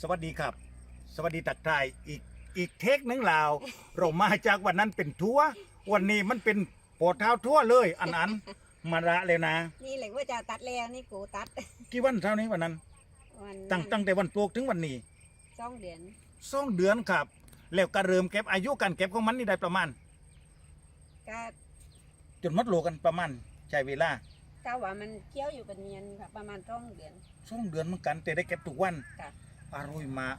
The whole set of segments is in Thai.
สวัสดีครับ สวัสดีตักทายอีกอีกเทคหนึงลาวเรามาจากวันนั้นเป็นทัวร์วันนี้มันเป็นโปรดเท้าทั่วเลย อันอันมาระเลยนะ นี่เหล็กว่าจะตัดแล้วนี่กูตัดกี่วันเท่านี้วันนั้น วันตั้งตั้งแต่วันปลูกถึงวันนี้สองเดือนสองเดือนครับ แล้วก็เริ่มเก็บอายุการเก็บของมันนี่ได้ประมาณก็จนหมดโลกันประมาณใช้เวลาก้าว่ามันเคี้ยวอยู่เป็นเนียนค่ะประมาณสองเดือนสองเดือนเหมือนกันแต่ได้เก็บทุกวันค่ะ อร่อยมาก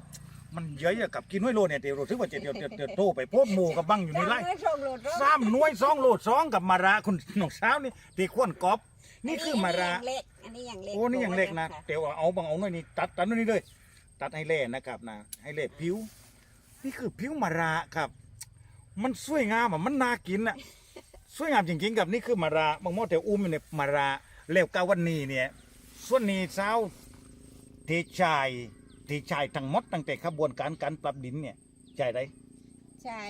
มันเยอะอะกับกินห้วยโลเนี่ยเดี๋ยวเราถือว่าเดี๋ยวเดี๋ยวเดี๋ยวเดี๋ยวโทรไปโพดหมูกับบังอยู่ในไร่จ้างไม่ส่งโหลดรถสามหน่วยสองโลดสองกับมาระคุณหนองสาวนี่ตีขวนกอบ นี่คือมาระอันนี้อย่างเล็กอันนี้อย่างเล็กโอ้นี่อย่างเล็กนะค่เดี๋ยวเอาบางเอาหน่อยนี่ตัดตัดหน่อยนี่เลยตัดให้เล่นะครับนะให้เล่ผิว นี่คือผิวมาระครับ มันสวยงามอะมันน่ากินอะสวยงามจริงๆกับนี่คือมาระบางหม้อแต่อุ้มอยู่ในมาระแล้วกาวันนี้เนี่ยส่วนนี้เช้าเทชาย เทชายทั้งหมดตั้งแต่ขบวนการการปรับดินเนี่ยใจได้ใช่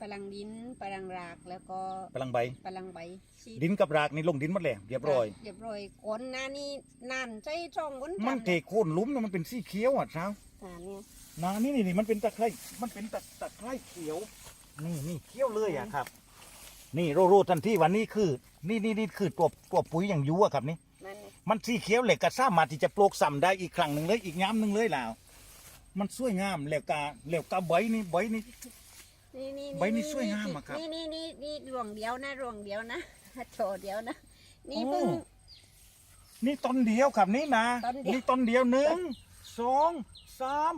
พลังดินพลังรากแล้วก็พลังใบพลังใบชีดินกับรากนี่ลงดินหมดแล้วเรียบร้อยเรียบร้อยกนหน้านี่นานใช้ช่องวนมันเทโค่นหลุมเนี่ยมันเป็นสีเขียวอะเช้าอ่าเนี่ยนานี่นี่นี่มันเป็นตะไคร้มันเป็นตะตะไคร้เขียวนี่นี่เขียวเลยอะครับ นี่โรโรทันทีวันนี้คือ นี่นี่นี่คือตัวตัวปุ๋ยอย่างยูอะครับนี่ มันเนี่ยมันสีเขียวเหล็กกระซ่ามารถที่จะปลูกซ้ำได้อีกครั้งหนึ่งเลยอีกย้ำหนึ่งเลยแล้วมันสวยงามแล้วกาแล้วกาใบนี่ใบนี่ นี่นี่ใบนี่สวยงามอะครับ นี่นี่นี่นี่รวงเดียวนะรวงเดียวนะโชว์เดียวนะ นี่โอ้เพิ่ง นี่ต้นเดียวครับนี่นะต้นเดียว นี่ต้นเดียวหนึ่งสองสาม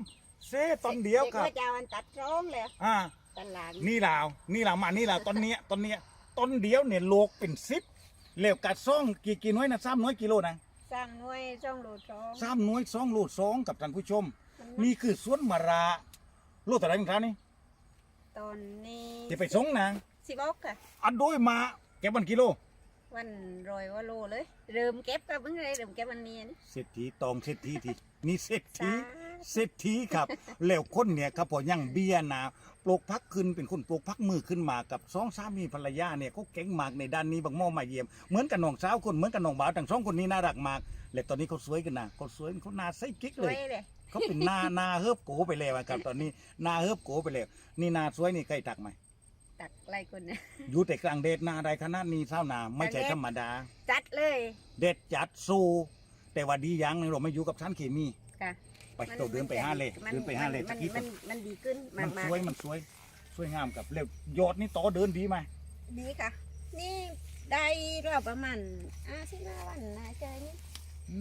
เซต้นเดียวครับ ด็กว่าจะเอาอันตัดร้องเลยอ่าตลาดนี่ลาว นี่ลาวมา นี่ลาวต้นเนี้ยต้นเนี้ยต้นเดียวเนี่ยโลกเป็นสิบ เหลวกัดซ่องกี่กิโลน้อยนะสามน้อยกิโลนะสร้างหน่วยช่องโหลดร้องสามน้อยสองโลสองกับท่านผู้ชมมันนี่คือสวนมะระโลแต่ไรมึงครับนี่ตอนนี้จะไปส่งนะสิบอกค่ะ อันโดยมาเก็บวันกิโล วันรอยว่าโลเลย เริ่มเก็บกับเพิ่งเลยเริ่มเก็บวันนี้นี่เศรษฐีตองเศรษฐีทีนี่เศรษฐีสา เศรษฐีครับ แล้วคนเนี่ยครับพอยังเบี้ยนาปลูกพักขึ้นเป็นคนปลูกพักมือขึ้นมากับสองสามีภรรยาเนี่ยเขาเก่งมากในด้านนี้บางโม่มาเยี่ยมเหมือนกับน้องสาวคนเหมือนกับน้องบ่าวทั้งสองคนนี้น่ารักมากและตอนนี้เขาสวยกันนะเขาสวยเขาหนาใสกิ๊กสเลวย ยเลยเขาเป็นหนาหนาเฮิบโกไปแล้วอะครับ ตอนนี้หนาเฮิบโกไปแล้วนี่หนาสวยนี่ใครตักไหมตัดไรคนเนี่ยอยู่แต่กลางเดชหนาใดขนาดนี้เท่านาไม่ใช่ธรรมดา จัดเลย เด็ดจัดสู้แต่ว่าดีอย่างหนึงเราไม่อยู่กับสารเคมี ค่ะ ไปโตเดินไปห้าเลยมันเดินไปห้าเลยมัตะนกี้มันมันดีขึ้นมัมานกสวยมันสวยสวยงามกับเร็วยอดนี่โตเดินดีไหมๆดีค่ะ นี่ได้เราประมาณอาสิบห้าวันนะเจอนี่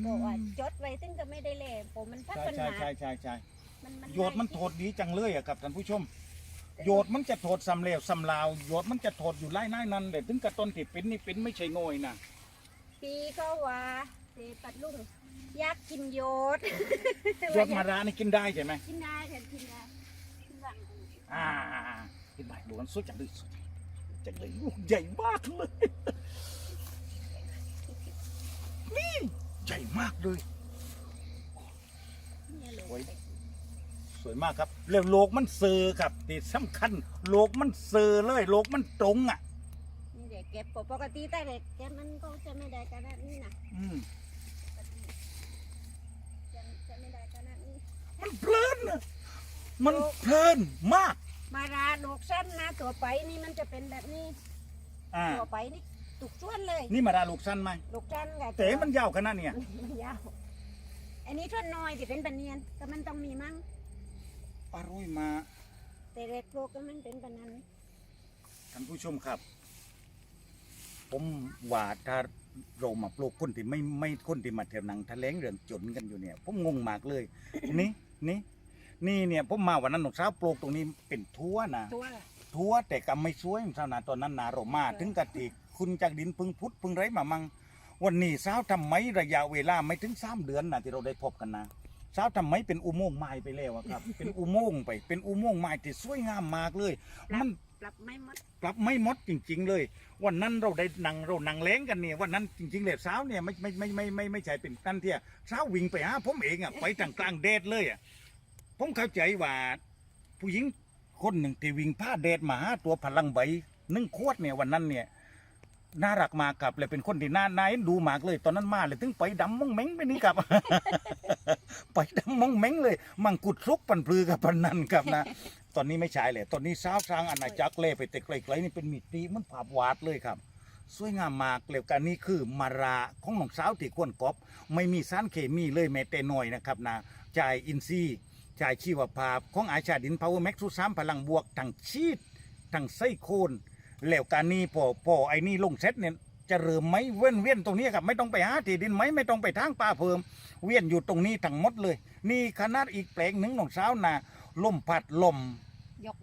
บอกว่าจดไว้ซึ่งก็ไม่ได้เลยผมมันพักใช่ปัญใช่หาใช่ใช่ใช่มันมันโยดมันโทษดีจังเลยอะครับท่านผู้ชมโยดมันจะโทษสำเลวสำลาวโยดมันจะโทษอยู่ไล่ไล่นั่นแต่ถึงกระต้นที่เป็นนี่เป็นไม่ใช่ง่อยนะ ปีก็ว่า เสปัดลุงอยากกินโยดโยดมารานี่กินได้ใช่ไหมกินได้ค่ะกินได้กินหลังอ่ากินได้ดูมันสวยจังเลยสวยจังเลยลูกใหญ่มากเลยนี่ใหญ่มากเลยเนี่ยสวยมากครับแล้วโลกมันเซอร์ครับที่สำคัญโลกมันเซอร์เลยโลกมันตรงอะนี่เด็กเก็บปกติแต่เด็กเก็บมันก็จะไม่ได้ขนาดนี้นะอืม ปกติจะจะไม่ได้ขนาดนี้ มันเพลินอะมันเพลินมาก มาราดอกสั้นนะตัวไปนี่มันจะเป็นแบบนี้อ่า ตัวไปนี่ตุกส่วนเลยนี่มาดาลูกสั้นไหมดอกสั้นกับแต่มันยาวขนาดเนี้ยมันยาวอันนี้ท่อนน้อยที่เป็นปะเนียนก็มันต้องมีมั้งอร่อยมาแต่เล็กโลกก็มันเป็นปะนั้นท่านผู้ชมครับ ผมว่าถ้าเรามาปลูกคนที่ไม่ไม่คนที่มาเที่ยวหนังทะเลงเรื่องจนกันอยู่เนี่ย ผมงงมากเลย นี่ นี่นี่เนี่ยผมมาวันนั้นหนุ่มสาวปลูกตรงนี้เป็นทั่วนะตัวทั่วแต่กำไม่ช่วยเท่านั้นตอนนั้นนาเรามาถึงกะติคุณจากดินพึ่งพุทธพึ่งไรมามังวันนี้สาวทำไมระยะเวลาไม่ถึงสามเดือนนะที่เราได้พบกันนะ สาวทำไมเป็นอุโมงค์ไม้ไปแล้วอะครับ เป็นอุโมงค์ไป เป็นอุโมงค์ไม้ที่สวยงามมากเลย มัน ปรับไม่หมดปรับไม่หมดจริง ๆ เลย วันนั้นเราได้นั่งเรานั่งเล้งกันเนี่ยวันนั้นจริงๆเลยสาวเนี่ยไม่ไม่ไม่ไม่ไม่ไม่ใช่เป็นตั้นเที่ยสาววิ่งไปหาผมเองอะไปทางกลางแดดเลยอะผมเข้าใจว่า ผู้หญิงคนหนึ่งที่วิ่งผ้าแดดมาหาตัวพลังใบหนึ่งขวดเนี่ยวันนั้นเนี่ยน่ารักมากครับเลยเป็นคนที่น่าน่าเอ็นดูมากเลย ตอนนั้นมาเลยถึงไปดำมองเม้งไปนี่ครับ ไปดำมองเม้งเลย มังกุดซุกปันปลือกับปันนันครับนะ ตอนนี้ไม่ใช่เลย ตอนนี้สาวสร้างอาณาจักรเล่ไปแต่ไกลๆนี่เป็นมีดตีมันผาบวาดเลยครับ สวยงามมากเหลยกันนี่คือมาราของน้องสาวที่ควรกอบ ไม่มีสารเคมีเลยแม้แต่น้อยนะครับนะจ่ายอินทรีย์จ่ายชีวภาพ ของอาชาดินพาวเวอร์แม็กซ์สามพลังบวกทั้งชีดทั้งไส้โคนแล้วการนี้พอพอไอ้นี่ลงเซตเนี่ย จะเริ่มไหมเว้นเวียนตรงนี้ครับไม่ต้องไปหาที่ดินไหมไม่ต้องไปทางป่าเพิ่ม เวียนอยู่ตรงนี้ทั้งหมดเลย นี่ขนาดอีกแปลงหนึ่งของสาวนาลมพัดลมยก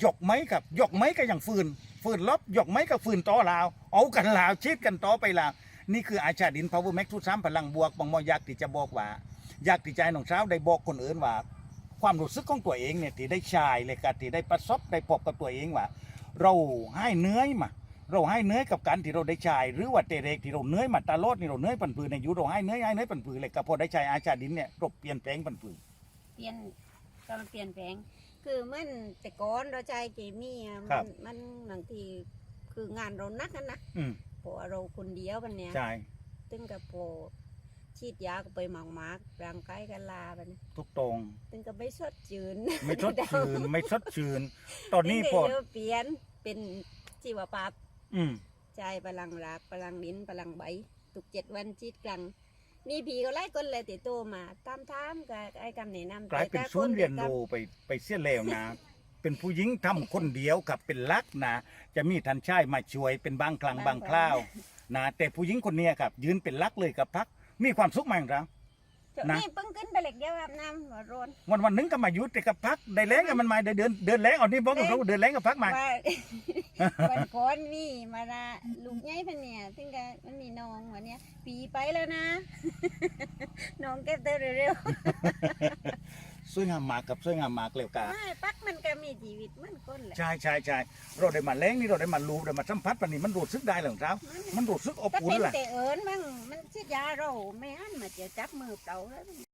หยกไหมครับหยกไหมก็อย่างฟืน ฟืนลบหยกไหมก็ฟืนต่อลาว เอากันลาวชิดกันต่อไปลาวนี่คืออาชาดินพาวเวอร์แม็กซ์ทุสามพลังบวกบางมออยากที่จะบอกว่าอยากที่ใจน้องสาวได้บอกคนอื่นว่า ความรู้สึกของตัวเองเนี่ยที่ได้ชายเลยกับที่ได้ประสบได้พบกับตัวเองว่า เราให้เนื้อยมา เราให้เนื้อยกับการที่เราได้ชายหรือว่าเตเรกที่เราเนื้อยมาตลอดนี่เราเนื้อยปันปืนในยุเราให้เนื้อยให้เนื้อยปันปืนเลยกับพอได้ชายอาชาดินเนี่ยเราเปลี่ยนแปลงปันปืนเปลี่ยนก็มันเปลี่ยนแปลง คือเมื่อแต่ก่อนเราใช้เคมีอะครัมับ นมันบางทีคืองานเรานักอะนะอืมเพราะว่าเราคนเดียวมันเนี่ยใช่ตึงกับโปฉีดยาก็ไปหมากมากๆร่างกายกันลาไปนะทุกตรงตึงก็ไม่สดจืนไม่ชดชื่นไม่ชดชื่นตอนนี้ตึงพอก็เดี๋ยวเปลี่ยนเป็นชีวภาพ อืมใจพลังรักพลังลิ้นพลังใบตุกเจ็ดวันจีดกลางมีผีก็ไล่คนเลยติดตัวมาตามทามกับไอ้คำแนะนำกลายเป็นศูนย์เรียนรู้ไปไปเสียแล้วนะ เป็นผู้หญิงทำคนเดียวกับเป็นลักนะจะมีทันชายมาช่วยเป็นบางครั้งบางคราวนะแต่ผู้หญิงคนเนี้ยครับ ยืนเป็นลักเลยกับพักมีความสุขมากครับ นะ นี่เพิ่งขึ้นไปเหล็กเดียวอาบน้ำหัวโรนวันวันๆหนึงก็มาหยุดแต่กับพักได้แรงกับมันมาได้เดินเดินแรงเอานี่บอกกับเราเดินแรงกับพักมา ว่า วันก่อนมีมาละลูกใหญ่พันเนี่ยถึงกับมันมีน้องวันเนี้ยปีไปแล้วนะ น้องเก็บเตอเร็วสวยงามมากกับสวยงามมากเลยกา ๆไม่ปักมันก็ แหละใช่ใช่ใช่เราได้มาแรงนี่เราได้มาลูได้มาสัมผัสปันนี้มันรู้สึกได้หรือเปล่ามันรู้สึกอบก็อุ่นเป็นแหละ แต่เอิญมั่งมันชิดยาเราไม่อั้นมาเจะจับมือเปล่าแล้ว